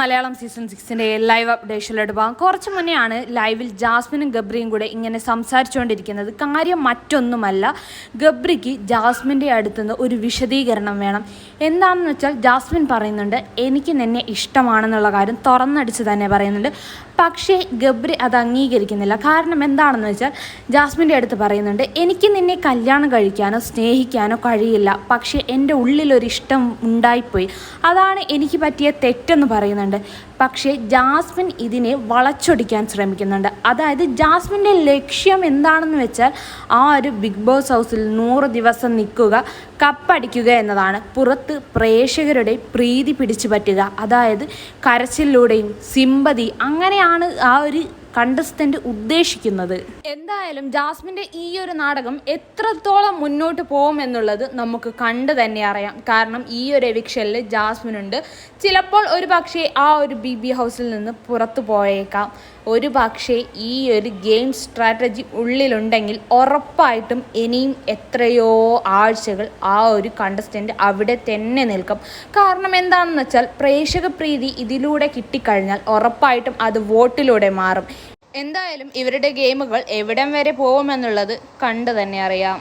Malayalam season സിക്സിന്റെ live അപ്ഡേഷനിലോട്ട് പോകാം കുറച്ച് മുന്നെയാണ് ലൈവിൽ ജാസ്മിനും ഗബ്രിയും കൂടെ ഇങ്ങനെ സംസാരിച്ചുകൊണ്ടിരിക്കുന്നത്. കാര്യം മറ്റൊന്നുമല്ല ഗബ്രിക്ക് ജാസ്മിന്റെ അടുത്തുനിന്ന് ഒരു വിശദീകരണം വേണം. എന്താണെന്ന് വെച്ചാൽ ജാസ്മിൻ പറയുന്നുണ്ട് എനിക്ക് നിന്നെ ഇഷ്ടമാണെന്നുള്ള കാര്യം തുറന്നടിച്ച് തന്നെ പറയുന്നുണ്ട്. പക്ഷേ ഗബ്രി അത് അംഗീകരിക്കുന്നില്ല. കാരണം എന്താണെന്ന് വെച്ചാൽ ജാസ്മിന്റെ അടുത്ത് പറയുന്നുണ്ട് എനിക്ക് നിന്നെ കല്യാണം കഴിക്കാനോ സ്നേഹിക്കാനോ കഴിയില്ല. പക്ഷേ എന്റെ ഉള്ളിലൊരു ഇഷ്ടം ഉണ്ടായിപ്പോയി. അതാണ് എനിക്ക് പറ്റിയ തെറ്റെന്ന് പറയുന്നുണ്ട്. പക്ഷേ ജാസ്മിൻ ഇതിനെ വളച്ചൊടിക്കാൻ ശ്രമിക്കുന്നുണ്ട്. അതായത് ജാസ്മിന്റെ ലക്ഷ്യം എന്താണെന്ന് വെച്ചാൽ ആ ഒരു ബിഗ് ബോസ് ഹൗസിൽ നൂറ് ദിവസം നിൽക്കുക കപ്പടിക്കുക എന്നതാണ്. പുറത്ത് പ്രേക്ഷകരുടെ പ്രീതി പിടിച്ചു പറ്റുക. അതായത് കരച്ചിലൂടെയും സിമ്പതി അങ്ങനെയാണ് ആ ഒരു കണ്ടസ്റ്റന്റ് ഉദ്ദേശിക്കുന്നത്. എന്തായാലും ജാസ്മിന്റെ ഈ ഒരു നാടകം എത്രത്തോളം മുന്നോട്ട് പോകും എന്നുള്ളത് നമുക്ക് കണ്ടു തന്നെ അറിയാം. കാരണം ഈ ഒരു എവിക്ഷനിൽ ജാസ്മിൻ ഉണ്ട് ചിലപ്പോൾ ഒരു പക്ഷേ ആ ഒരു ബി ബി ഹൗസിൽ നിന്ന് പുറത്തു പോയേക്കാം. ഒരു പക്ഷേ ഈ ഒരു ഗെയിം സ്ട്രാറ്റജി ഉള്ളിലുണ്ടെങ്കിൽ ഉറപ്പായിട്ടും ഇനിയും എത്രയോ ആഴ്ചകൾ ആ ഒരു കണ്ടസ്റ്റന്റ് അവിടെ തന്നെ നിൽക്കും. കാരണം എന്താണെന്ന് വെച്ചാൽ പ്രേക്ഷക പ്രീതി ഇതിലൂടെ കിട്ടിക്കഴിഞ്ഞാൽ ഉറപ്പായിട്ടും അത് വോട്ടിലൂടെ മാറും. എന്തായാലും ഇവരുടെ ഗെയിമുകൾ എവിടം വരെ പോകുമെന്നുള്ളത് കണ്ടു തന്നെ അറിയാം.